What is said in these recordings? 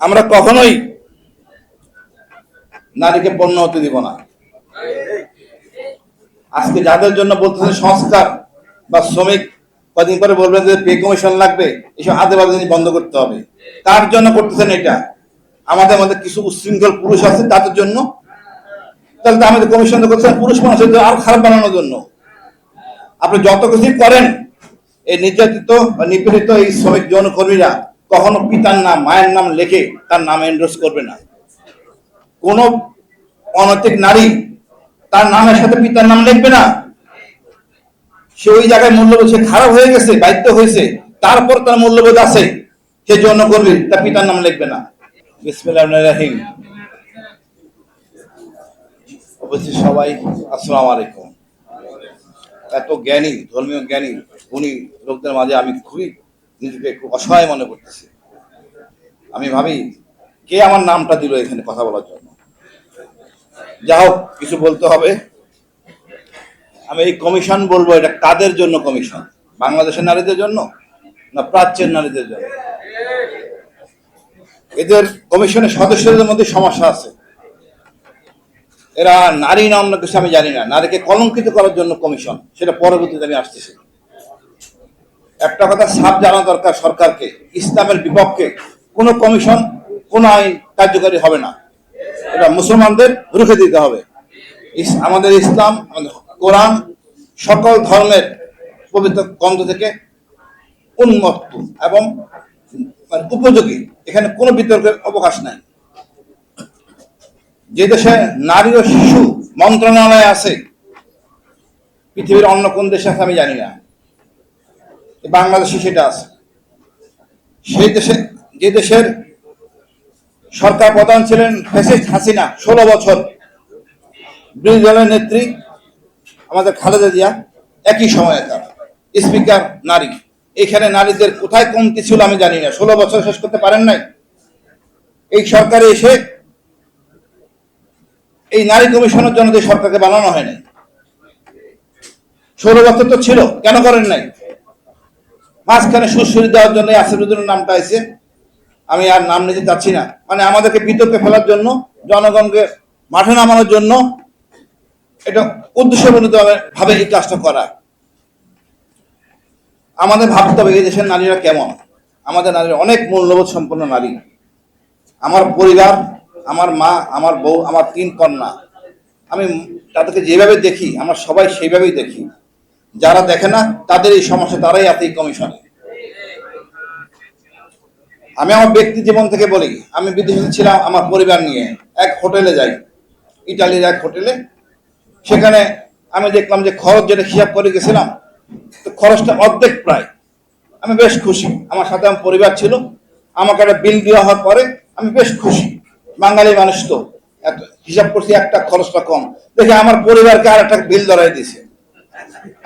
আমরা কখনোই নারীকে পণ্য হতে দিব না। আজকে যাদের জন্য বলতেছেন সংস্কার বা শ্রমিক, কদিন পরে বলবেন যে পে কমিশন লাগবে, এসব আদে বাদে বন্ধ করতে হবে। তার জন্য করতেছেন এটা? আমাদের মধ্যে কিছু উচ্ছৃঙ্খল পুরুষ আছে, তাদের জন্য। তাহলে তো আমাদের কমিশন করছেন পুরুষ মানুষের আরও খারাপ বানানোর জন্য। আপনি যত কিছুই করেন, এই নির্যাতিত বা নিপীড়িত এই শ্রমিক যৌনকর্মীরা কখনো পিতার নাম, মায়ের নাম লেখে তার নাম এন্ডোর্স করবে না। কোন অনৈতিক নারী তার নামের সাথে পিতার নাম লিখবে না। সে ওই জায়গায় মূল্যবোধ, সে খারাপ হয়ে গেছে, বাধ্য হয়েছে, তারপর তার মূল্যবোধ আছে, সে জন্য করবে তার পিতার নাম লিখবে না। বিসমিল্লাহ রাহিম। অবশ্যই সবাই, আসসালামু আলাইকুম। এত জ্ঞানী, ধর্মীয় জ্ঞানী, উনি লোকদের মাঝে আমি খুবই নিজেকে খুব অসহায় মনে করতেছি। আমি ভাবি, কে আমার নামটা দিল এখানে কথা বলার জন্য? যা হোক, কিছু বলতে হবে। আমি এই কমিশন বলব, এটা কাদের জন্য কমিশন? বাংলাদেশের নারীদের জন্য না প্রাচ্যের নারীদের জন্য? এদের কমিশনের সদস্যদের মধ্যে সমস্যা আছে। এরা নারী না অন্য কিছু আমি জানি না। নারীকে কলঙ্কিত করার জন্য কমিশন, সেটা পরবর্তীতে আমি আসতেছি। একটা কথা সাফ জানা দরকার সরকারকে, ইসলামের বিপক্ষে কোনো কমিশন, কোনো আইন কার্যকারী হবে না। এটা মুসলমানদের রুখে দিতে হবে। আমাদের ইসলাম কোরআন সকল ধর্মের পবিত্র গ্রন্থ থেকে উন্মত্ত এবং মানে উপযোগী। এখানে কোনো বিতর্কের অবকাশ নাই। যে দেশে নারী ও শিশু মন্ত্রণালয় আছে, পৃথিবীর অন্য কোন দেশে আছে আমি জানি না। বাংলাদেশে সেটা আছে। সেই দেশে, যে দেশের সরকার প্রধান ছিলেন ফেসিস হাসিনা, ষোলো বছর। বিরোধী দলের নেত্রী আমাদের খালেদা জিয়া, একই সময়ে তার স্পিকার নারী। এখানে নারীদের কোথায় কমতি ছিল আমি জানি না। ষোলো বছর শেষ করতে পারেন নাই। এই সরকারে এসে এই নারী কমিশনের জন্য যে সরকারকে বানানো হয়নি, ষোলো বছর তো ছিল, কেন করেন নাই? মাঝখানে সুশ্রী দেওয়ার জন্য আসিরুদ্দিনের নামটা আছে। আমি আর নাম নিতে চাচ্ছি না। মানে আমাদেরকে বিতর্কে ফেলার জন্য, জনগণকে মাঠে নামানোর জন্য এটা উদ্দেশ্যপ্রণীত ভাবে এই কাজটা করা। আমাদের ভাবতে হবে এই দেশের নারীরা কেমন? আমাদের নারীরা অনেক মূল্যবোধ সম্পন্ন নারী। আমার পরিবার, আমার মা, আমার বউ, আমার তিন কন্যা। আমি তাদেরকে যেভাবে দেখি, আমরা সবাই সেইভাবেই দেখি। যারা দেখে না, তাদের এই সমস্যা, তারাই আছে এই কমিশনে আমি আমার ব্যক্তি জীবন থেকে বলি, আমি বিদেশে ছিলাম, আমার পরিবার নিয়ে এক হোটেলে যাই, ইটালির এক হোটেলে। সেখানে আমি দেখলাম যে খরচ যেটা হিসাব করে গেছিলাম, তো খরচটা অর্ধেক প্রায়। আমি বেশ খুশি, আমার সাথে আমার পরিবার ছিল, আমাকে একটা বিল দেওয়া হওয়ার পরে আমি বেশ খুশি। বাঙালি মানুষ তো, এত হিসাব করছি একটা খরচটা কম। দেখি আমার পরিবারকে আর একটা বিল ধরাই দিছে।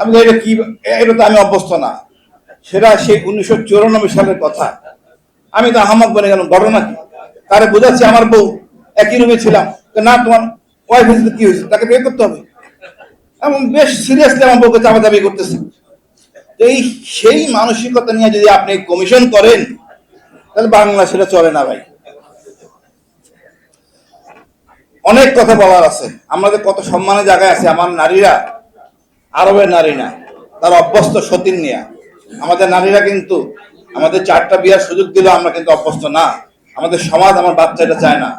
আমি এটা কি, এটা তো আমি অভ্যস্ত না। সেটা সেই উনিশশো চৌরানব্বই সালের কথা। আমি তো আহমদ বনে গেলাম, ঘটনা কি? তারে বোঝাচ্ছি আমার বউ, একই রুমে ছিলাম। না, তোমার ওয়াইফ হয়েছে কি হয়েছে? তাকে বিয়ে করতে হবে। এবং বেশ সিরিয়াসলি আমার বউকে চাপা চাপি করতেছে এই সেই মানসিকতা নিয়ে যদি আপনি কমিশন করেন, তাহলে বাংলা সেটা চলে না ভাই। অনেক কথা বলার আছে। আমাদের কত সম্মানের জায়গায় আছে, আমার নারীরা। আরবের নারী না, তার অভ্যস্ত সতীন নিয়ে আমাদের নারীরা কিন্তু আমাদের চারটা বিয়ার সুযোগ দিলে আমরা কিন্তু অভ্যস্ত না। আমাদের সমাজ আমার বাচ্চাটা চায় না।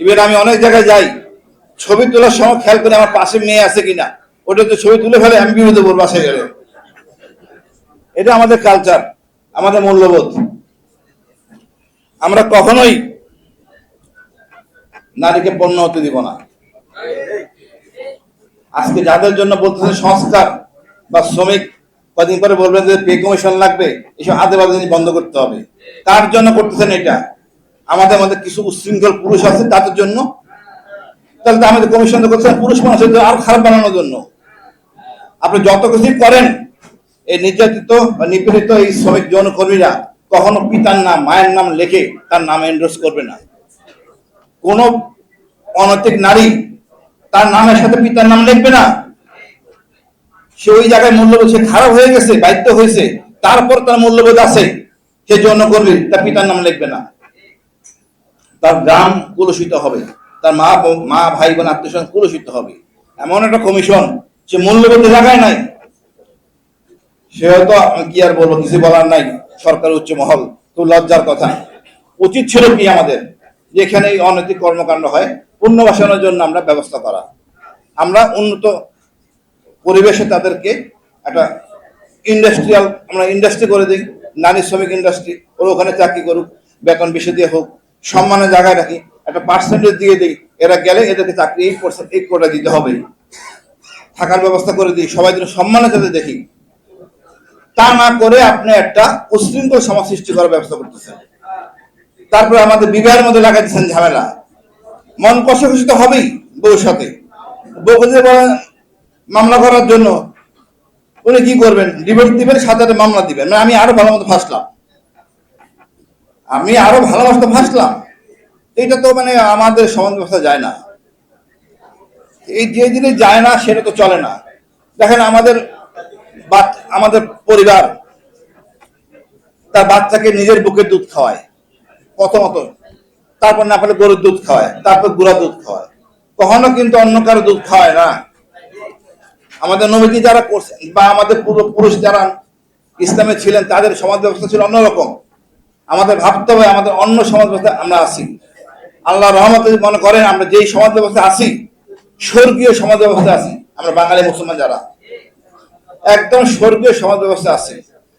ইভেন আমি অনেক জায়গায় যাই, ছবি তোলার সময় খেয়াল করে আমার পাশে মেয়ে আছে কিনা। ওটা তো ছবি তুলে ফেলে আমি বিরোধী করব বাসায় গেলে। এটা আমাদের কালচার আমাদের মূল্যবোধ। আমরা কখনোই নারীকে পণ্য হতে দিব না। আজকে যাদের জন্য বলতেছেন সংস্কার বা শ্রমিক, কদিন পরে বলবেন যে পে কমিশন লাগবে, এসব আদে বাদে বন্ধ করতে হবে। তার জন্য করতেছেন এটা? আমাদের মধ্যে কিছু উচ্ছৃঙ্খল পুরুষ আছে, তাদের জন্য। তাহলে তো আমাদের কমিশন করছেন পুরুষ মানুষের জন্য, আরও খারাপ বানানোর জন্য। আপনি যত কিছুই করেন, এই নির্যাতিত বা নিপীড়িত এই শ্রমিক যৌনকর্মীরা কখনো পিতার নাম, মায়ের নাম লেখে তার নাম এন্ডোর্স করবে না। কোন অনৈতিক নারী তার নামের সাথে পিতার নাম লিখবে না। সে ওই জায়গায় মূল্যবোধ, সে খারাপ হয়ে গেছে, বাধ্য হয়েছে। তারপর তার মূল্যবোধ আছে, সে জন্য করবে, তার পিতার নাম লিখবে না। তার গ্রাম কুলসিত হবে, তার মা মা, ভাই, বোন, আত্মীয় কুলসিত হবে। এমন একটা কমিশন, সে মূল্যবোধ জায়গায় নাই। সে হয়তো কি আর বলব, কিছু বলার নাই। সরকার উচ্চ মহল, খুব লজ্জার কথা। উচিত ছিল কি আমাদের? যেখানে অনৈতিক কর্মকাণ্ড হয় পুনর্বাসনের জন্য আমরা ব্যবস্থা করা। আমরা উন্নত পরিবেশে তাদেরকে একটা ইন্ডাস্ট্রিয়াল আমরা ইন্ডাস্ট্রি করে দিই। নারী শ্রমিক ইন্ডাস্ট্রি ওরা ওখানে চাকরি করুক, বেতন বেশি দিয়ে হোক, সম্মানের জায়গায় রাখি, একটা পার্সেন্টেজ দিয়ে দিই। এরা গেলে এদেরকে চাকরি এই পার্সেন্ট এই কোটা দিতে হবে। থাকার ব্যবস্থা করে দিই, সবাই যেন সম্মানের সাথে দেখি। তা না করে আপনি একটা উশৃঙ্খল সমাজ সৃষ্টি করার ব্যবস্থা করতেছেন। তারপরে আমাদের বিবাহের মধ্যে লাগাই দিচ্ছেন ঝামেলা। মন কষাকষি তো হবেই বউর সাথে। বউকে মামলা করার জন্য উনি কি করবেন? ডিভোর্স দিবেন, সাথে মামলা দিবেন। না আমি আরও ভালো মতো ফাঁসলাম। আমি আরও ভালো মতো ফাঁসলাম। এটা তো মানে আমাদের সমাজ ব্যবস্থা যায় না। এই যে জিনিস যায় না, সেটা তো চলে না। দেখেন, আমাদের আমাদের পরিবার, তার বাচ্চাকে নিজের বুকের দুধ খাওয়ায়। প্রথমত তারপর না পারলে গরুর দুধ খাওয়ায়, তারপর গুড়া দুধ খাওয়ায়। কখনো কিন্তু অন্য কারও দুধ খাওয়ায় না। আমাদের নবীজি যারা করছেন বা আমাদের পূর্বপুরুষ যারা ইসলামে ছিলেন, তাদের সমাজ ব্যবস্থা ছিল অন্যরকম। আমাদের ভাবতে হবে, আমাদের অন্য সমাজ ব্যবস্থা আমরা আছি। আল্লাহ রহমতে মনে করেন, আমরা যেই সমাজ ব্যবস্থা আছি, স্বর্গীয় সমাজ ব্যবস্থা আছি, আমরা বাঙালি মুসলমান যারা। একদম স্বর্গীয় সমাজ ব্যবস্থা আছে।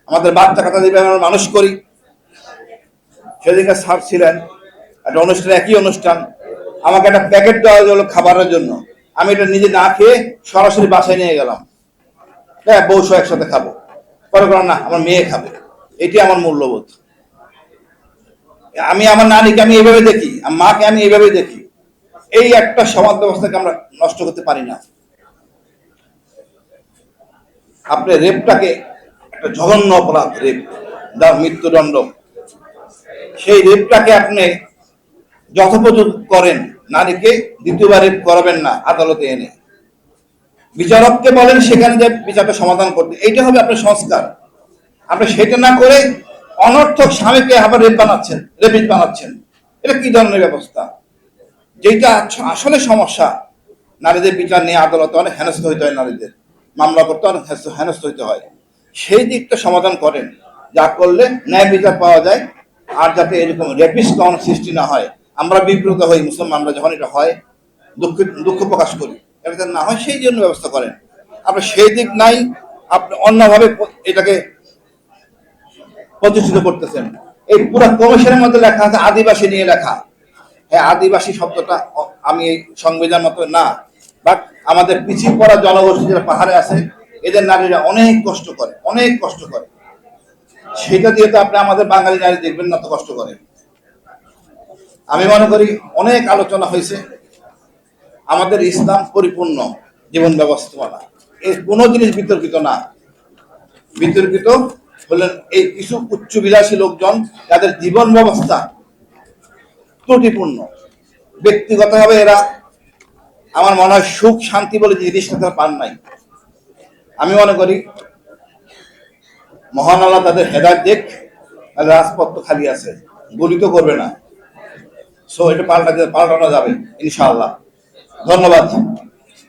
আমাদের বাচ্চা কাটা দিয়ে আমরা মানুষ করি সেদিনকে স্যার ছিলেন একটা অনুষ্ঠান, একই অনুষ্ঠান। আমাকে একটা প্যাকেট দেওয়া হলো খাবারের জন্য। আমি এটা নিজে না খেয়ে সরাসরি বাসায় নিয়ে গেলাম। হ্যাঁ বউ সহ একসাথে খাব। পরে বললাম, না, আমার মেয়ে খাবে। এটি আমার মূল্যবোধ। আমি আমার নারীকে আমি এইভাবে দেখি মাকে আমি এইভাবে দেখি। এই একটা সমাজ ব্যবস্থাকে আমরা নষ্ট করতে পারি না। আপনি রেপটাকে, একটা জঘন্য অপরাধ রেপ দা মৃত্যুদণ্ড। সেই রেপটাকে আপনি যথোপযোগ করেন, নারীকে দ্বিতীয়বার করাবেন না আদালতে এনে। বিচারককে বলেন, সেখানে যে বিচারটা সমাধান করতে। এইটা হবে আপনার সংস্কার। আপনি সেটা না করে অনর্থক স্বামীকে আবার রেপ বানাচ্ছেন রেপিস বানাচ্ছেন। এটা কি ধরনের ব্যবস্থা? যেটা আসলে সমস্যা। নারীদের বিচার নিয়ে আদালতে অনেক হেনস্থ হইতে হয় নারীদের। মামলা করতে অনেক হেনস্থ- হইতে হয়। সেই দিকটা সমাধান করেন। যা করলে ন্যায় বিচার পাওয়া যায়, আর যাতে এরকম রেপিস কম সৃষ্টি না হয়। আমরা বিব্রত হই মুসলমানরা যখন এটা হয়, দুঃখ দুঃখ প্রকাশ করি। এটা না হয়, সেই জন্য ব্যবস্থা করেন। আপনি সেই দিক নাই, আপনি অন্যভাবে এটাকে প্রতিষ্ঠিত করতেছেন। এই পুরো কমিশনের মধ্যে লেখা আছে আদিবাসী নিয়ে লেখা। হ্যাঁ আদিবাসী শব্দটা আমি সংবিধান মতো না, বাট আমাদের পিছিয়ে পড়া জনগোষ্ঠী যারা পাহাড়ে আছে, এদের নারীরা অনেক কষ্ট করে, অনেক কষ্ট করে। সেটা দিয়ে তো আপনি আমাদের বাঙালি নারী দেখবেন না, তো কষ্ট করে। আমি মনে করি অনেক আলোচনা হয়েছে। আমাদের ইসলাম পরিপূর্ণ জীবন ব্যবস্থাপনা। এই কোনো জিনিস বিতর্কিত না। বিতর্কিত হলেন এই কিছু উচ্চবিলাসী লোকজন তাদের জীবন ব্যবস্থা ত্রুটিপূর্ণ। ব্যক্তিগতভাবে এরা আমার মনে হয় সুখ, শান্তি বলে জিনিসটা তারা পান নাই। আমি মনে করি মহান আল্লাহ তাদের হেদায়ত দেখ রাজপথ খালি আছে, গুলি তো করবে না। সো এটা পাল্টা পাল্টানো যাবে ইনশাআল্লাহ। ধন্যবাদ।